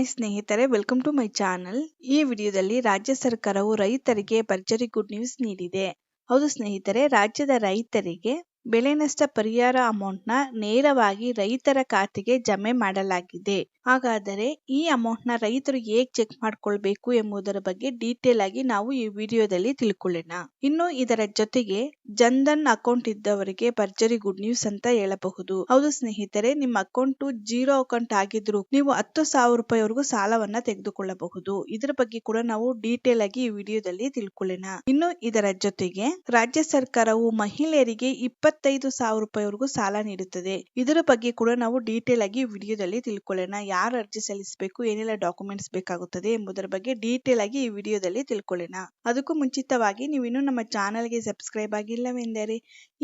Hi ಸ್ನೇಹಿತರೆ welcome to my channel ಈ ವಿಡಿಯೋದಲ್ಲಿ ರಾಜ್ಯ ಸರ್ಕಾರವು ರೈತರಿಗೆ ಭರ್ಜರಿ ಗುಡ್ ನ್ಯೂಸ್ ನೀಡಿದೆ. ಹೌದು ಸ್ನೇಹಿತರೆ, ರಾಜ್ಯದ ರೈತರಿಗೆ ಬೆಳೆ ನಷ್ಟ ಪರಿಹಾರ ಅಮೌಂಟ್ನ ನೇರವಾಗಿ ರೈತರ ಖಾತೆಗೆ ಜಮೆ ಮಾಡಲಾಗಿದೆ. ಹಾಗಾದರೆ ಈ ಅಮೌಂಟ್ನ ರೈತರು ಹೇಗೆ ಚೆಕ್ ಮಾಡ್ಕೊಳ್ಬೇಕು ಎಂಬುದರ ಬಗ್ಗೆ ಡೀಟೇಲ್ ಆಗಿ ನಾವು ಈ ವಿಡಿಯೋದಲ್ಲಿ ತಿಳ್ಕೊಳ್ಳೋಣ. ಇನ್ನು ಇದರ ಜೊತೆಗೆ ಜನ್ಧನ್ ಅಕೌಂಟ್ ಇದ್ದವರಿಗೆ ಭರ್ಜರಿ ಗುಡ್ ನ್ಯೂಸ್ ಅಂತ ಹೇಳಬಹುದು. ಹೌದು ಸ್ನೇಹಿತರೆ, ನಿಮ್ಮ ಅಕೌಂಟ್ ಜೀರೋ ಅಕೌಂಟ್ ಆಗಿದ್ರು ನೀವು ಹತ್ತು ಸಾವಿರ ರೂಪಾಯಿವರೆಗೂ ಸಾಲವನ್ನ ತೆಗೆದುಕೊಳ್ಳಬಹುದು. ಇದರ ಬಗ್ಗೆ ಕೂಡ ನಾವು ಡೀಟೇಲ್ ಆಗಿ ಈ ವಿಡಿಯೋದಲ್ಲಿ ತಿಳ್ಕೊಳ್ಳೋಣ. ಇನ್ನು ಇದರ ಜೊತೆಗೆ ರಾಜ್ಯ ಸರ್ಕಾರವು ಮಹಿಳೆಯರಿಗೆ ಇಪ್ಪತ್ತೈದು ಸಾವಿರ ರೂಪಾಯಿವರೆಗೂ ಸಾಲ ನೀಡುತ್ತದೆ. ಇದರ ಬಗ್ಗೆ ಕೂಡ ನಾವು ಡೀಟೇಲ್ ಆಗಿ ವಿಡಿಯೋದಲ್ಲಿ ತಿಳ್ಕೊಳ್ಳೋಣ. ಯಾರು ಅರ್ಜಿ ಸಲ್ಲಿಸಬೇಕು, ಏನೆಲ್ಲ ಡಾಕ್ಯುಮೆಂಟ್ಸ್ ಬೇಕಾಗುತ್ತದೆ ಎಂಬುದರ ಬಗ್ಗೆ ಡೀಟೇಲ್ ಆಗಿ ಈ ವಿಡಿಯೋದಲ್ಲಿ ತಿಳ್ಕೊಳ್ಳೋಣ. ಅದಕ್ಕೂ ಮುಂಚಿತವಾಗಿ ನೀವು ಇನ್ನೂ ನಮ್ಮ ಚಾನಲ್ಗೆ ಸಬ್ಸ್ಕ್ರೈಬ್ ಆಗಿಲ್ಲವೆಂದರೆ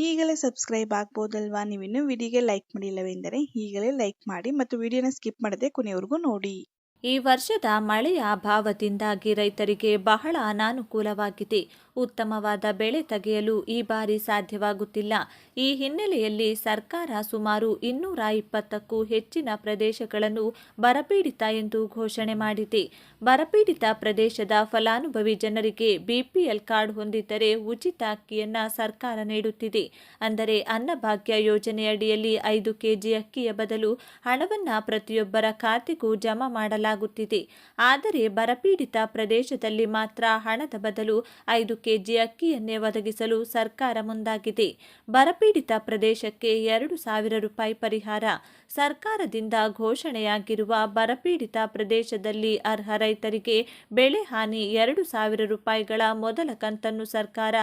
ಈಗಲೇ ಸಬ್ಸ್ಕ್ರೈಬ್ ಆಗ್ಬೋದಲ್ವಾ? ನೀವಿನ್ನೂ ವಿಡಿಯೋಗೆ ಲೈಕ್ ಮಾಡಿಲ್ಲವೆಂದರೆ ಈಗಲೇ ಲೈಕ್ ಮಾಡಿ ಮತ್ತು ವಿಡಿಯೋನ ಸ್ಕಿಪ್ ಮಾಡದೆ ಕೊನೆಯವರೆಗೂ ನೋಡಿ. ಈ ವರ್ಷದ ಮಳೆಯ ಅಭಾವದಿಂದಾಗಿ ರೈತರಿಗೆ ಬಹಳ ಅನಾನುಕೂಲವಾಗಿದೆ. ಉತ್ತಮವಾದ ಬೆಳೆ ತೆಗೆಯಲು ಈ ಬಾರಿ ಸಾಧ್ಯವಾಗುತ್ತಿಲ್ಲ. ಈ ಹಿನ್ನೆಲೆಯಲ್ಲಿ ಸರ್ಕಾರ ಸುಮಾರು ಇನ್ನೂರ ಇಪ್ಪತ್ತಕ್ಕೂ ಹೆಚ್ಚಿನ ಪ್ರದೇಶಗಳನ್ನು ಬರಪೀಡಿತ ಎಂದು ಘೋಷಣೆ ಮಾಡಿದೆ. ಬರಪೀಡಿತ ಪ್ರದೇಶದ ಫಲಾನುಭವಿ ಜನರಿಗೆ ಬಿಪಿಎಲ್ ಕಾರ್ಡ್ ಹೊಂದಿದ್ದರೆ ಉಚಿತ ಅಕ್ಕಿಯನ್ನ ಸರ್ಕಾರ ನೀಡುತ್ತಿದೆ. ಅಂದರೆ ಅನ್ನಭಾಗ್ಯ ಯೋಜನೆಯಡಿಯಲ್ಲಿ ಐದು ಕೆಜಿ ಅಕ್ಕಿಯ ಬದಲು ಹಣವನ್ನ ಪ್ರತಿಯೊಬ್ಬರ ಖಾತೆಗೂ ಜಮಾ ಮಾಡಲಾಗುತ್ತಿದೆ. ಆದರೆ ಬರಪೀಡಿತ ಪ್ರದೇಶದಲ್ಲಿ ಮಾತ್ರ ಹಣದ ಬದಲು ಐದು ಕೆಜಿ ಅಕ್ಕಿಯನ್ನೇ ಒದಗಿಸಲು ಸರ್ಕಾರ ಮುಂದಾಗಿದೆ. ಬರಪೀಡಿತ ಪ್ರದೇಶಕ್ಕೆ ಎರಡು ಸಾವಿರ ರೂಪಾಯಿ ಪರಿಹಾರ. ಸರ್ಕಾರದಿಂದ ಘೋಷಣೆಯಾಗಿರುವ ಬರಪೀಡಿತ ಪ್ರದೇಶದಲ್ಲಿ ಅರ್ಹ ರೈತರಿಗೆ ಬೆಳೆ ಹಾನಿ ಎರಡು ಸಾವಿರ ರೂಪಾಯಿಗಳ ಮೊದಲ ಕಂತನ್ನು ಸರ್ಕಾರ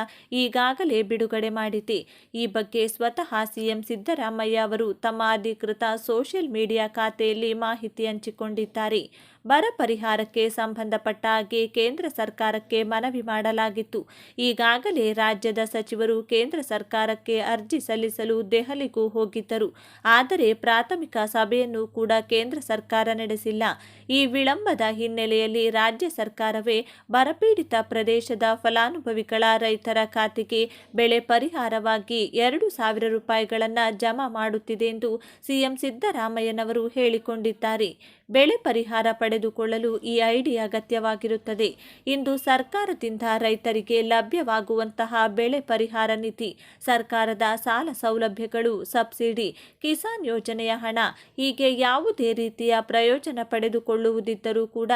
ಈಗಾಗಲೇ ಬಿಡುಗಡೆ ಮಾಡಿದೆ. ಈ ಬಗ್ಗೆ ಸ್ವತಃ ಸಿಎಂ ಸಿದ್ದರಾಮಯ್ಯ ಅವರು ತಮ್ಮ ಅಧಿಕೃತ ಸೋಷಿಯಲ್ ಮೀಡಿಯಾ ಖಾತೆಯಲ್ಲಿ ಮಾಹಿತಿ ಹಂಚಿಕೊಂಡಿದ್ದಾರೆ. ಬರ ಪರಿಹಾರಕ್ಕೆ ಸಂಬಂಧಪಟ್ಟ ಹಾಗೆ ಕೇಂದ್ರ ಸರ್ಕಾರಕ್ಕೆ ಮನವಿ ಮಾಡಲಾಗಿತ್ತು. ಈಗಾಗಲೇ ರಾಜ್ಯದ ಸಚಿವರು ಕೇಂದ್ರ ಸರ್ಕಾರಕ್ಕೆ ಅರ್ಜಿ ಸಲ್ಲಿಸಲು ದೆಹಲಿಗೂ ಹೋಗಿದ್ದರು. ಆದರೆ ಪ್ರಾಥಮಿಕ ಸಭೆಯನ್ನು ಕೂಡ ಕೇಂದ್ರ ಸರ್ಕಾರ ನಡೆಸಿಲ್ಲ. ಈ ವಿಳಂಬದ ಹಿನ್ನೆಲೆಯಲ್ಲಿ ರಾಜ್ಯ ಸರ್ಕಾರವೇ ಬರಪೀಡಿತ ಪ್ರದೇಶದ ಫಲಾನುಭವಿಗಳ ರೈತರ ಖಾತೆಗೆ ಬೆಳೆ ಪರಿಹಾರವಾಗಿ ಎರಡು ಸಾವಿರ ರೂಪಾಯಿಗಳನ್ನು ಜಮಾ ಮಾಡುತ್ತಿದೆ ಎಂದು ಸಿಎಂ ಸಿದ್ದರಾಮಯ್ಯನವರು ಹೇಳಿಕೊಂಡಿದ್ದಾರೆ. ಬೆಳೆ ಪರಿಹಾರ ಪಡೆದುಕೊಳ್ಳಲು ಈ ಐಡಿ ಅಗತ್ಯವಾಗಿರುತ್ತದೆ. ಇಂದು ಸರ್ಕಾರದಿಂದ ರೈತರಿಗೆ ಲಭ್ಯವಾಗುವಂತಹ ಬೆಳೆ ಪರಿಹಾರ ನಿಧಿ, ಸರ್ಕಾರದ ಸಾಲ ಸೌಲಭ್ಯಗಳು, ಸಬ್ಸಿಡಿ, ಕಿಸಾನ್ ಯೋಜನೆಯ ಹಣ, ಹೀಗೆ ಯಾವುದೇ ರೀತಿಯ ಪ್ರಯೋಜನ ಪಡೆದುಕೊಳ್ಳುವುದಿದ್ದರೂ ಕೂಡ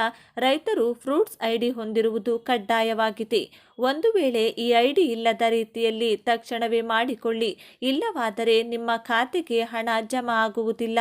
ರೈತರು ಫ್ರೂಟ್ಸ್ ಐಡಿ ಹೊಂದಿರುವುದು ಕಡ್ಡಾಯವಾಗಿದೆ. ಒಂದು ವೇಳೆ ಈ ಐಡಿ ಇಲ್ಲದ ರೀತಿಯಲ್ಲಿ ತಕ್ಷಣವೇ ಮಾಡಿಕೊಳ್ಳಿ, ಇಲ್ಲವಾದರೆ ನಿಮ್ಮ ಖಾತೆಗೆ ಹಣ ಜಮಾ ಆಗುವುದಿಲ್ಲ.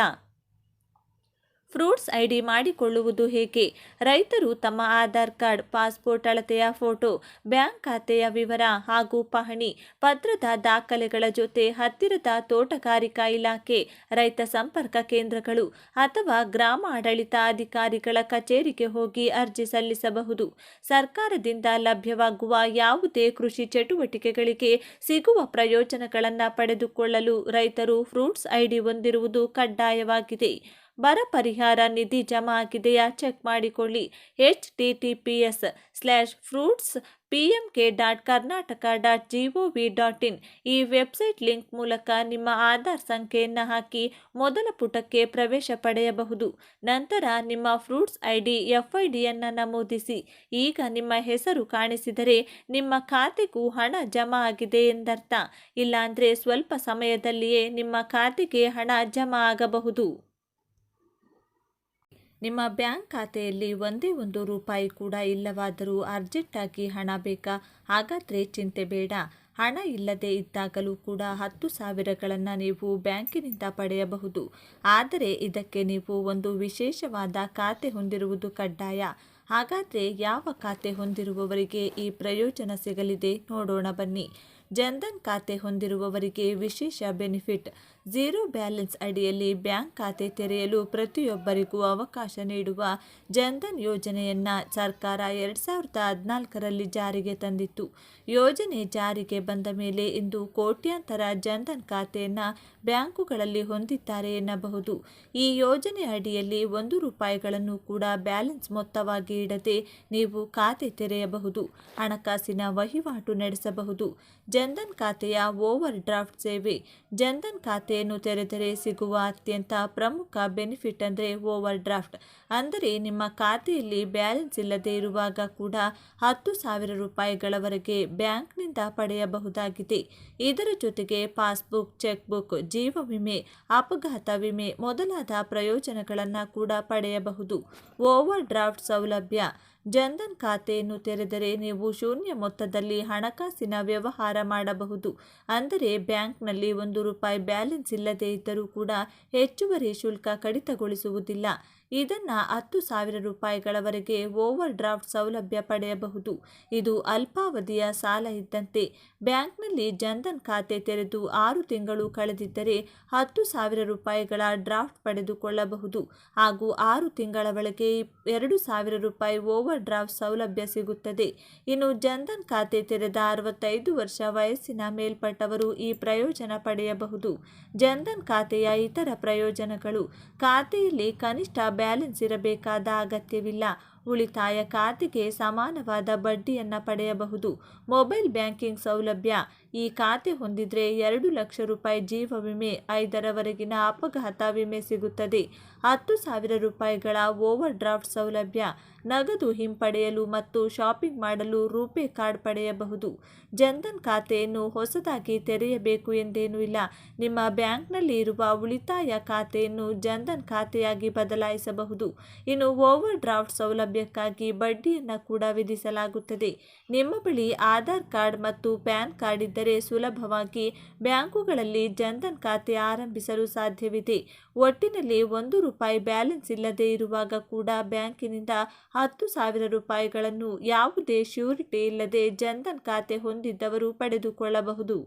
ಫ್ರೂಟ್ಸ್ ಐಡಿ ಮಾಡಿಕೊಳ್ಳುವುದು ಹೇಗೆ? ರೈತರು ತಮ್ಮ ಆಧಾರ್ ಕಾರ್ಡ್, ಪಾಸ್ಪೋರ್ಟ್ ಅಳತೆಯ ಫೋಟೋ, ಬ್ಯಾಂಕ್ ಖಾತೆಯ ವಿವರ ಹಾಗೂ ಪಹಣಿ, ಪತ್ರದ ದಾಖಲೆಗಳ ಜೊತೆ ಹತ್ತಿರದ ತೋಟಗಾರಿಕಾ ಇಲಾಖೆ, ರೈತ ಸಂಪರ್ಕ ಕೇಂದ್ರಗಳು ಅಥವಾ ಗ್ರಾಮ ಆಡಳಿತ ಅಧಿಕಾರಿಗಳ ಕಚೇರಿಗೆ ಹೋಗಿ ಅರ್ಜಿ ಸಲ್ಲಿಸಬಹುದು. ಸರ್ಕಾರದಿಂದ ಲಭ್ಯವಾಗುವ ಯಾವುದೇ ಕೃಷಿ ಚಟುವಟಿಕೆಗಳಿಗೆ ಸಿಗುವ ಪ್ರಯೋಜನಗಳನ್ನು ಪಡೆದುಕೊಳ್ಳಲು ರೈತರು ಫ್ರೂಟ್ಸ್ ಐಡಿ ಹೊಂದಿರುವುದು ಕಡ್ಡಾಯವಾಗಿದೆ. ಬರ ಪರಿಹಾರ ನಿಧಿ ಜಮಾ ಆಗಿದೆಯಾ ಚೆಕ್ ಮಾಡಿಕೊಳ್ಳಿ. H T T P S slash fruits P M K dot Karnataka dot G O V dot in ಈ ವೆಬ್ಸೈಟ್ ಲಿಂಕ್ ಮೂಲಕ ನಿಮ್ಮ ಆಧಾರ್ ಸಂಖ್ಯೆಯನ್ನು ಹಾಕಿ ಮೊದಲ ಪುಟಕ್ಕೆ ಪ್ರವೇಶ ಪಡೆಯಬಹುದು. ನಂತರ ನಿಮ್ಮ fruits I D F I ಡಿಯನ್ನು ನಮೂದಿಸಿ. ಈಗ ನಿಮ್ಮ ಹೆಸರು ಕಾಣಿಸಿದರೆ ನಿಮ್ಮ ಖಾತೆಗೂ ಹಣ ಜಮಾ ಆಗಿದೆ ಎಂದರ್ಥ. ಇಲ್ಲಾಂದರೆ ಸ್ವಲ್ಪ ಸಮಯದಲ್ಲಿಯೇ ನಿಮ್ಮ ಖಾತೆಗೆ ಹಣ ಜಮಾ ಆಗಬಹುದು. ನಿಮ್ಮ ಬ್ಯಾಂಕ್ ಖಾತೆಯಲ್ಲಿ ಒಂದೇ ಒಂದು ರೂಪಾಯಿ ಕೂಡ ಇಲ್ಲವಾದರೂ ಅರ್ಜೆಂಟಾಗಿ ಹಣ ಬೇಕಾ? ಹಾಗಾದರೆ ಚಿಂತೆ ಬೇಡ. ಹಣ ಇಲ್ಲದೆ ಇದ್ದಾಗಲೂ ಕೂಡ ಹತ್ತು ಸಾವಿರಗಳನ್ನು ನೀವು ಬ್ಯಾಂಕಿನಿಂದ ಪಡೆಯಬಹುದು. ಆದರೆ ಇದಕ್ಕೆ ನೀವು ಒಂದು ವಿಶೇಷವಾದ ಖಾತೆ ಹೊಂದಿರುವುದು ಕಡ್ಡಾಯ. ಹಾಗಾದರೆ ಯಾವ ಖಾತೆ ಹೊಂದಿರುವವರಿಗೆ ಈ ಪ್ರಯೋಜನ ಸಿಗಲಿದೆ? ನೋಡೋಣ ಬನ್ನಿ. ಜನ್ಧನ್ ಖಾತೆ ಹೊಂದಿರುವವರಿಗೆ ವಿಶೇಷ ಬೆನಿಫಿಟ್. ಝೀರೋ ಬ್ಯಾಲೆನ್ಸ್ ಅಡಿಯಲ್ಲಿ ಬ್ಯಾಂಕ್ ಖಾತೆ ತೆರೆಯಲು ಪ್ರತಿಯೊಬ್ಬರಿಗೂ ಅವಕಾಶ ನೀಡುವ ಜನ್ಧನ್ ಯೋಜನೆಯನ್ನು ಸರ್ಕಾರ ಎರಡು ಸಾವಿರದ ಹದಿನಾಲ್ಕರಲ್ಲಿ ಜಾರಿಗೆ ತಂದಿತ್ತು. ಯೋಜನೆ ಜಾರಿಗೆ ಬಂದ ಮೇಲೆ ಇಂದು ಕೋಟ್ಯಾಂತರ ಜನ್ಧನ್ ಖಾತೆಯನ್ನು ಬ್ಯಾಂಕುಗಳಲ್ಲಿ ಹೊಂದಿದ್ದಾರೆ ಎನ್ನಬಹುದು. ಈ ಯೋಜನೆ ಅಡಿಯಲ್ಲಿ ಒಂದು ರೂಪಾಯಿಗಳನ್ನು ಕೂಡ ಬ್ಯಾಲೆನ್ಸ್ ಮೊತ್ತವಾಗಿ ಇಡದೆ ನೀವು ಖಾತೆ ತೆರೆಯಬಹುದು. ಹಣಕಾಸಿನ ವಹಿವಾಟು ನಡೆಸಬಹುದು. ಜನ್ಧನ್ ಖಾತೆಯ ಓವರ್ ಡ್ರಾಫ್ಟ್ ಸೇವೆ. ಜನ್ಧನ್ ಖಾತೆಯನ್ನು ತೆರೆದರೆ ಸಿಗುವ ಅತ್ಯಂತ ಪ್ರಮುಖ ಬೆನಿಫಿಟ್ ಅಂದರೆ ಓವರ್ ಡ್ರಾಫ್ಟ್ ಅಂದರೆ ನಿಮ್ಮ ಖಾತೆಯಲ್ಲಿ ಬ್ಯಾಲೆನ್ಸ್ ಇಲ್ಲದೆ ಇರುವಾಗ ಕೂಡ ಹತ್ತು ಸಾವಿರ ರೂಪಾಯಿಗಳವರೆಗೆ ಬ್ಯಾಂಕ್ನಿಂದ ಪಡೆಯಬಹುದಾಗಿದೆ. ಇದರ ಜೊತೆಗೆ ಪಾಸ್ಬುಕ್, ಚೆಕ್ಬುಕ್, ಜೀವ ವಿಮೆ, ಅಪಘಾತ ವಿಮೆ ಮೊದಲಾದ ಪ್ರಯೋಜನಗಳನ್ನು ಕೂಡ ಪಡೆಯಬಹುದು. ಓವರ್ ಡ್ರಾಫ್ಟ್ ಸೌಲಭ್ಯ. ಜನ್ಧನ್ ಖಾತೆಯನ್ನು ತೆರೆದರೆ ನೀವು ಶೂನ್ಯ ಮೊತ್ತದಲ್ಲಿ ಹಣಕಾಸಿನ ವ್ಯವಹಾರ ಮಾಡಬಹುದು. ಅಂದರೆ ಬ್ಯಾಂಕ್ನಲ್ಲಿ ಒಂದು ರೂಪಾಯಿ ಬ್ಯಾಲೆನ್ಸ್ ಇಲ್ಲದೇ ಇದ್ದರೂ ಕೂಡ ಹೆಚ್ಚುವರಿ ಶುಲ್ಕ ಕಡಿತಗೊಳಿಸುವುದಿಲ್ಲ. ಇದನ್ನು ಹತ್ತು ಸಾವಿರ ರೂಪಾಯಿಗಳವರೆಗೆ ಓವರ್ ಡ್ರಾಫ್ಟ್ ಸೌಲಭ್ಯ ಪಡೆಯಬಹುದು. ಇದು ಅಲ್ಪಾವಧಿಯ ಸಾಲ ಇದ್ದಂತೆ. ಬ್ಯಾಂಕ್ನಲ್ಲಿ ಜನ್ಧನ್ ಖಾತೆ ತೆರೆದು ಆರು ತಿಂಗಳು ಕಳೆದಿದ್ದರೆ ಹತ್ತು ಸಾವಿರ ರೂಪಾಯಿಗಳ ಡ್ರಾಫ್ಟ್ ಪಡೆದುಕೊಳ್ಳಬಹುದು. ಹಾಗೂ ಆರು ತಿಂಗಳ ಒಳಗೆ ಎರಡು ಸಾವಿರ ರೂಪಾಯಿ ಓವರ್ ಡ್ರಾಫ್ಟ್ ಸೌಲಭ್ಯ ಸಿಗುತ್ತದೆ. ಇನ್ನು ಜನ್ಧನ್ ಖಾತೆ ತೆರೆದ ಅರವತ್ತೈದು ವರ್ಷ ವಯಸ್ಸಿನ ಮೇಲ್ಪಟ್ಟವರು ಈ ಪ್ರಯೋಜನ ಪಡೆಯಬಹುದು. ಜನ್ಧನ್ ಖಾತೆಯ ಇತರ ಪ್ರಯೋಜನಗಳು. ಖಾತೆಯಲ್ಲಿ ಕನಿಷ್ಠ ಬ್ಯಾಲೆನ್ಸ್ ಇರಬೇಕಾದ ಅಗತ್ಯವಿಲ್ಲ. ಉಳಿತಾಯ ಖಾತೆಗೆ ಸಮಾನವಾದ ಬಡ್ಡಿಯನ್ನು ಪಡೆಯಬಹುದು. ಮೊಬೈಲ್ ಬ್ಯಾಂಕಿಂಗ್ ಸೌಲಭ್ಯ. ಈ ಖಾತೆ ಹೊಂದಿದ್ರೆ ಎರಡು ಲಕ್ಷ ರೂಪಾಯಿ ಜೀವ ವಿಮೆ ಐದರವರೆಗಿನ ಅಪಘಾತ ವಿಮೆ ಸಿಗುತ್ತದೆ. ಹತ್ತು ಸಾವಿರ ರೂಪಾಯಿಗಳ ಓವರ್ ಡ್ರಾಫ್ಟ್ ಸೌಲಭ್ಯ ನಗದು ಹಿಂಪಡೆಯಲು ಮತ್ತು ಶಾಪಿಂಗ್ ಮಾಡಲು ರೂಪೇ ಕಾರ್ಡ್ ಪಡೆಯಬಹುದು. ಜನ್ಧನ್ ಖಾತೆಯನ್ನು ಹೊಸದಾಗಿ ತೆರೆಯಬೇಕು ಎಂದೇನೂ ಇಲ್ಲ. ನಿಮ್ಮ ಬ್ಯಾಂಕ್ನಲ್ಲಿ ಇರುವ ಉಳಿತಾಯ ಖಾತೆಯನ್ನು ಜನ್ಧನ್ ಖಾತೆಯಾಗಿ ಬದಲಾಯಿಸಬಹುದು. ಇನ್ನು ಓವರ್ ಡ್ರಾಫ್ಟ್ ಸೌಲಭ್ಯಕ್ಕಾಗಿ ಬಡ್ಡಿಯನ್ನು ಕೂಡ ವಿಧಿಸಲಾಗುತ್ತದೆ. ನಿಮ್ಮ ಬಳಿ ಆಧಾರ್ ಕಾರ್ಡ್ ಮತ್ತು ಪ್ಯಾನ್ ಕಾರ್ಡ್ ಇದ್ದರೆ ಸುಲಭವಾಗಿ ಬ್ಯಾಂಕುಗಳಲ್ಲಿ ಜನ್ಧನ್ ಖಾತೆ ಆರಂಭಿಸಲು ಸಾಧ್ಯವಿದೆ. ಒಟ್ಟಿನಲ್ಲಿ ಒಂದು ಬ್ಯಾಲೆನ್ಸ್ ಇಲ್ಲದೆ ಇರುವಾಗ ಕೂಡ ಬ್ಯಾಂಕಿನಿಂದ ಹತ್ತು ಸಾವಿರ ರೂಪಾಯಿಗಳನ್ನು ಯಾವುದೇ ಶ್ಯೂರಿಟಿ ಇಲ್ಲದೆ ಜನ್ಧನ್ ಖಾತೆ ಹೊಂದಿದ್ದವರು ಪಡೆದುಕೊಳ್ಳಬಹುದು.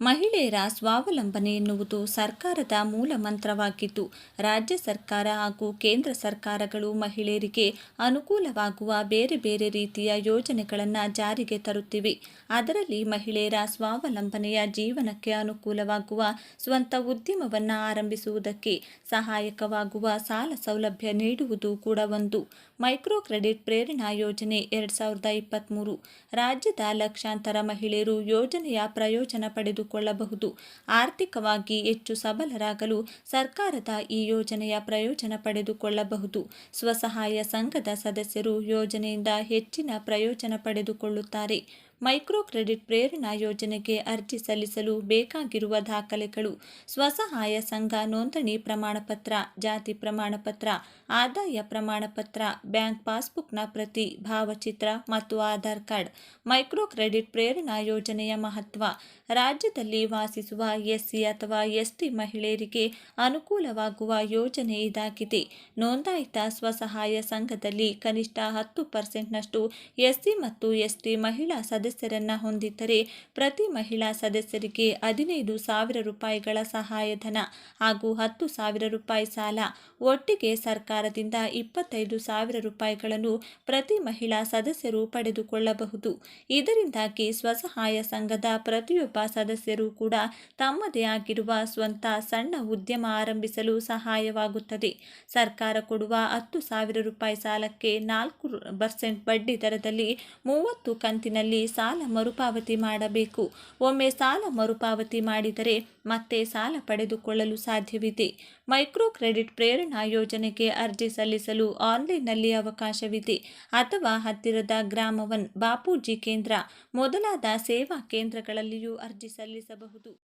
ಮಹಿಳೆಯರ ಸ್ವಾವಲಂಬನೆ ಎನ್ನುವುದು ಸರ್ಕಾರದ ಮೂಲ ಮಂತ್ರವಾಗಿದ್ದು, ರಾಜ್ಯ ಸರ್ಕಾರ ಹಾಗೂ ಕೇಂದ್ರ ಸರ್ಕಾರಗಳು ಮಹಿಳೆಯರಿಗೆ ಅನುಕೂಲವಾಗುವ ಬೇರೆ ಬೇರೆ ರೀತಿಯ ಯೋಜನೆಗಳನ್ನು ಜಾರಿಗೆ ತರುತ್ತಿವೆ. ಅದರಲ್ಲಿ ಮಹಿಳೆಯರ ಸ್ವಾವಲಂಬನೆಯ ಜೀವನಕ್ಕೆ ಅನುಕೂಲವಾಗುವ ಸ್ವಂತ ಉದ್ಯಮವನ್ನು ಆರಂಭಿಸುವುದಕ್ಕೆ ಸಹಾಯಕವಾಗುವ ಸಾಲ ಸೌಲಭ್ಯ ನೀಡುವುದು ಕೂಡ ಒಂದು. ಮೈಕ್ರೋ ಕ್ರೆಡಿಟ್ ಪ್ರೇರಣಾ ಯೋಜನೆ ಎರಡು ಸಾವಿರದ ಇಪ್ಪತ್ತ್ಮೂರು ರಾಜ್ಯದ ಲಕ್ಷಾಂತರ ಮಹಿಳೆಯರು ಯೋಜನೆಯ ಪ್ರಯೋಜನ ಪಡೆದುಕೊಳ್ಳಬಹುದು ಆರ್ಥಿಕವಾಗಿ ಹೆಚ್ಚು ಸಬಲರಾಗಲು ಸರ್ಕಾರದ ಈ ಯೋಜನೆಯ ಪ್ರಯೋಜನ ಪಡೆದುಕೊಳ್ಳಬಹುದು. ಸ್ವಸಹಾಯ ಸಂಘದ ಸದಸ್ಯರು ಯೋಜನೆಯಿಂದ ಹೆಚ್ಚಿನ ಪ್ರಯೋಜನ ಪಡೆದುಕೊಳ್ಳುತ್ತಾರೆ. ಮೈಕ್ರೋ ಕ್ರೆಡಿಟ್ ಪ್ರೇರಣಾ ಯೋಜನೆಗೆ ಅರ್ಜಿ ಸಲ್ಲಿಸಲು ಬೇಕಾಗಿರುವ ದಾಖಲೆಗಳು, ಸ್ವಸಹಾಯ ಸಂಘ ನೋಂದಣಿ ಪ್ರಮಾಣಪತ್ರ, ಜಾತಿ ಪ್ರಮಾಣಪತ್ರ, ಆದಾಯ ಪ್ರಮಾಣಪತ್ರ, ಬ್ಯಾಂಕ್ ಪಾಸ್ಬುಕ್ನ ಪ್ರತಿ ಭಾವಚಿತ್ರ ಮತ್ತು Aadhaar card. Micro credit Prerana ಯೋಜನೆಯ ಮಹತ್ವ, ರಾಜ್ಯದಲ್ಲಿ ವಾಸಿಸುವ ಎಸ್ಸಿ ಅಥವಾ ಎಸ್ಟಿ ಮಹಿಳೆಯರಿಗೆ ಅನುಕೂಲವಾಗುವ ಯೋಜನೆ ಇದಾಗಿದೆ. ನೋಂದಾಯಿತ ಸ್ವಸಹಾಯ ಸಂಘದಲ್ಲಿ ಕನಿಷ್ಠ ಹತ್ತು ಪರ್ಸೆಂಟ್ನಷ್ಟು ಎಸ್ಸಿ ಮತ್ತು ಎಸ್ಟಿ ಮಹಿಳಾ ಸದಸ್ಯರನ್ನ ಹೊಂದಿದ್ದರೆ ಪ್ರತಿ ಮಹಿಳಾ ಸದಸ್ಯರಿಗೆ ಹದಿನೈದು ಸಾವಿರ ರೂಪಾಯಿಗಳ ಸಹಾಯಧನ ಹಾಗೂ ಹತ್ತು ಸಾವಿರ ರೂಪಾಯಿ ಸಾಲ. ಒಟ್ಟಿಗೆ ಸರ್ಕಾರದಿಂದ ಇಪ್ಪತ್ತೈದು ಸಾವಿರ ರೂಪಾಯಿಗಳನ್ನು ಪ್ರತಿ ಮಹಿಳಾ ಸದಸ್ಯರು ಪಡೆದುಕೊಳ್ಳಬಹುದು. ಇದರಿಂದಾಗಿ ಸ್ವಸಹಾಯ ಸಂಘದ ಪ್ರತಿಯೊಬ್ಬ ಸದಸ್ಯರು ಕೂಡ ತಮ್ಮದೇ ಆಗಿರುವ ಸ್ವಂತ ಸಣ್ಣ ಉದ್ಯಮ ಆರಂಭಿಸಲು ಸಹಾಯವಾಗುತ್ತದೆ. ಸರ್ಕಾರ ಕೊಡುವ ಹತ್ತು ಸಾವಿರ ರೂಪಾಯಿ ಸಾಲಕ್ಕೆ ನಾಲ್ಕು ಪರ್ಸೆಂಟ್ ಬಡ್ಡಿ ದರದಲ್ಲಿ ಮೂವತ್ತು ಕಂತಿನಲ್ಲಿ ಸಾಲ ಮರುಪಾವತಿ ಮಾಡಬೇಕು. ಒಮ್ಮೆ ಸಾಲ ಮರುಪಾವತಿ ಮಾಡಿದರೆ ಮತ್ತೆ ಸಾಲ ಪಡೆದುಕೊಳ್ಳಲು ಸಾಧ್ಯವಿದೆ. ಮೈಕ್ರೋ ಕ್ರೆಡಿಟ್ ಪ್ರೇರಣಾ ಯೋಜನೆಗೆ ಅರ್ಜಿ ಸಲ್ಲಿಸಲು ಆನ್ಲೈನ್ನಲ್ಲಿ ಅವಕಾಶವಿದೆ. ಅಥವಾ ಹತ್ತಿರದ ಗ್ರಾಮವನ್ ಬಾಪೂಜಿ ಕೇಂದ್ರ ಮೊದಲಾದ ಸೇವಾ ಕೇಂದ್ರಗಳಲ್ಲಿಯೂ ಅರ್ಜಿ ಸಲ್ಲಿಸಬಹುದು.